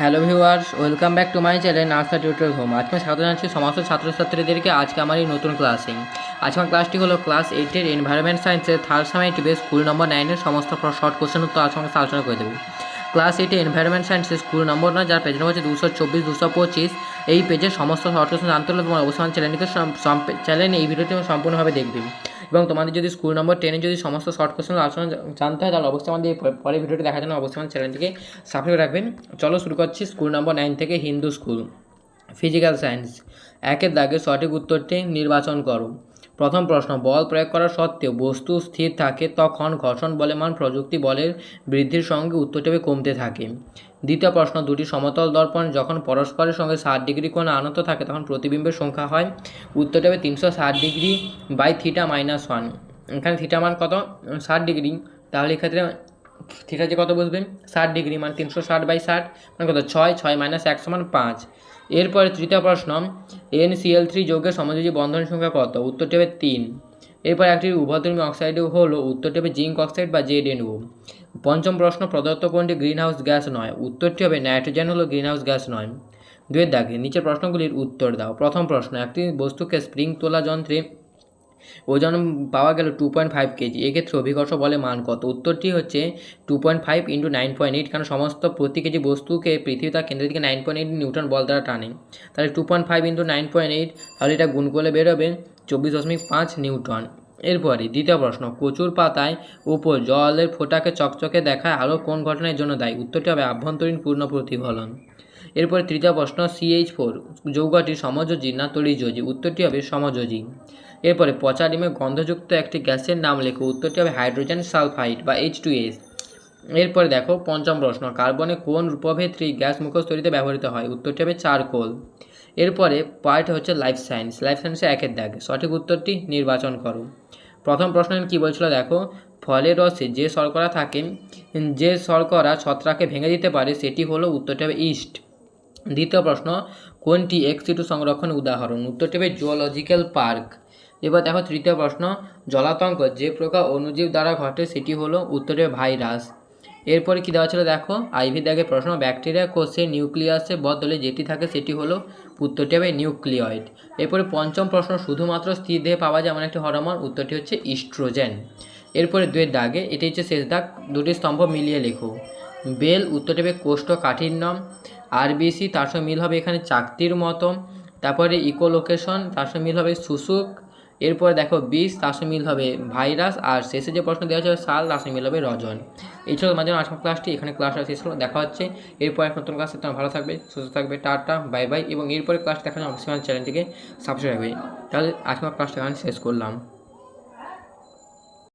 Hello viewers, welcome back to my channel নার্সা tutor home. আজকে আমি স্বাগত জানাচ্ছি সমস্ত ছাত্রছাত্রীদেরকে। আজকে আমার এই নতুন ক্লাসে আজকে আমার ক্লাসটি হলো ক্লাস এইটের এনভায়রনমেন্ট সায়েন্সের থার্ড সামাইটিভে স্কুল নম্বর নাইনের সমস্ত শর্ট কোশ্চেন উত্তর আজকে আমাকে আলোচনা করে দেবো। ক্লাস এইটে এনভায়রনমেন্ট সায়েন্সের স্কুল নম্বর নয়, যার পেজ নম্বর হচ্ছে দুশো চব্বিশ, দুশো পঁচিশ। এই পেজের সমস্ত শর্ট কোশ্চেন জানতে হলে তোমার অবশ্যই চ্যানেলটিকে চ্যানেলে এই ভিডিওটি সম্পূর্ণভাবে দেখবে। এবং তোমাদের যদি স্কুল নম্বর টেনে যদি সমস্ত শর্ট কোশ্চেন আলোচনা জানতে হয়, তাহলে অবশ্যই আমাদের পরে ভিডিওটি দেখার জন্য অবশ্যই আমার চ্যানেলটিকে সাবস্ক্রাইব রাখবেন। চলো শুরু করছি স্কুল নম্বর নাইন থেকে হিন্দু স্কুল ফিজিক্যাল সায়েন্স একের দাগে সঠিক উত্তরটি নির্বাচন করো। প্রথম প্রশ্ন, বল প্রয়োগ করা সত্ত্বেও বস্তু স্থির থাকে তখন ঘর্ষণ বলমান প্রযুক্তি বলের বৃদ্ধির সঙ্গে উত্তরটি কমতে থাকে। দ্বিতীয় প্রশ্ন, দুটি সমতল দর্পণ যখন পরস্পরের সঙ্গে ষাট ডিগ্রি কোণ আনত থাকে তখন প্রতিবিম্বের সংখ্যা হয়। উত্তরটি হবে তিনশো ষাট degree by theta minus one. এখানে থিটা মান কত? ষাট ডিগ্রি। তাহলে এক্ষেত্রে থিটা যে কত বসবে? ষাট ডিগ্রি মানে তিনশো ষাট বাই ষাট মানে কত? ছয় ছয় মাইনাস এক সমান পাঁচ। এরপরে তৃতীয় প্রশ্ন এন সিএল থ্রি যৌগের সমযোজী বন্ধনের সংখ্যা কত? উত্তরটি হবে তিন। এরপর একটি উভধর্মী অক্সাইড হলো উত্তরটি হবে জিঙ্ক অক্সাইড বা জেড এন পঞ্চম প্রশ্ন, প্রদত্ত কোনটি গ্রিনহাউস গ্যাস নয়? উত্তরটি হবে নাইট্রোজেন হলো গ্রিনহাউস গ্যাস নয়। দুয়ের দাগে, নিচের প্রশ্নগুলির উত্তর দাও। প্রথম প্রশ্ন, একটি বস্তুকে স্প্রিং তোলা যন্ত্রে ওজন পাওয়া গেল টু পয়েন্ট ফাইভ কেজি এক্ষেত্রে অভিকর্ষ বলে মান কত? উত্তরটি হচ্ছে two point five into nine point eight কারণ সমস্ত প্রতি কেজি বস্তুকে পৃথিবী তার কেন্দ্রের দিকে নাইন পয়েন্ট এইট নিউটন বল দ্বারা টানে। তাহলে two point five into nine point eight তাহলে এটা গুণ করলে বেরোবে চব্বিশ দশমিক পাঁচ নিউটন। এরপরে দ্বিতীয় প্রশ্ন, কচুর পাতায় উপর জলের ফোঁটাকে চকচকে দেখায় আরও কোন ঘটনার জন্য দায়ী? উত্তরটি হবে আভ্যন্তরীণ পূর্ণ প্রতিফলন। এরপরে তৃতীয় প্রশ্ন সিএইচ ফোর যৌগটি সমযোজী না তরিযোজী উত্তরটি হবে সমযোজী। এরপরে পচা ডিমে গন্ধযুক্ত একটি গ্যাসের নাম লেখো, উত্তরটি হবে হাইড্রোজেন সালফাইড বা এইচ টু এস এরপরে দেখো পঞ্চম প্রশ্ন, কার্বনে কোন রূপভেত্রী গ্যাস মুখোশ তৈরিতে ব্যবহৃত হয়? উত্তরটি হবে চারকোল। এরপরে পার্ট হচ্ছে লাইফ সায়েন্স লাইফ সায়েন্সে একের দাগ। সঠিক উত্তরটি নির্বাচন করো। প্রথম প্রশ্ন কী বলছিল দেখো? ফলের রসে যে শর্করা থাকে, যে শর্করা ছত্রাকে ভেঙে দিতে পারে, সেটি হলো, উত্তরটি হবে ইস্ট। দ্বিতীয় প্রশ্ন, কোনটি এক্স টু সংরক্ষণের উদাহরণ? উত্তরটি হবে জুওলজিক্যাল পার্ক। এবার দেখো তৃতীয় প্রশ্ন, জলাতঙ্ক যে প্রকার অণুজীব দ্বারা ঘটে সেটি হলো উত্তরে ভাইরাস। এরপরে কী দেওয়া ছিল দেখো, আইভি দাগে প্রশ্ন, ব্যাকটেরিয়া কোষে নিউক্লিয়াসের বদলে যেটি থাকে সেটি হলো, উত্তরটি হবে নিউক্লিয়েড এরপরে পঞ্চম প্রশ্ন, শুধুমাত্র স্থির দেহে পাওয়া যায় এমন একটি হরমোন, উত্তরটি হচ্ছে ইস্ট্রোজেন। এরপরে দুয়ের দাগে, এটি হচ্ছে শেষ দাগ, দুটি স্তম্ভ মিলিয়ে লেখো। বেল, উত্তরটি হবে কোষ্ঠকাঠিন্য আরবিসি তার সঙ্গে মিল হবে এখানে চাকতির মতো। তারপরে ইকোলোকেশন, তার সঙ্গে মিল হবে শুশুক এরপরে দেখো বিষ, তার সঙ্গে মিল হবে ভাইরাস। আর শেষে যে প্রশ্ন দেওয়া হচ্ছে সাল, তার সঙ্গে মিল হবে রজন। এই ছিল তোমাদের আজকের ক্লাসটি এখানে ক্লাসটা শেষ হলো দেখা হচ্ছে। এরপর এক নতুন ক্লাসে তোমার ভালো থাকবে, সুস্থ থাকবে, টাটা বাই বাই এবং এরপরে ক্লাস দেখার জন্য অবশ্যই চ্যানেলটিকে সাবস্ক্রাইব হবে তাহলে আজকের ক্লাসটা এখানে শেষ করলাম।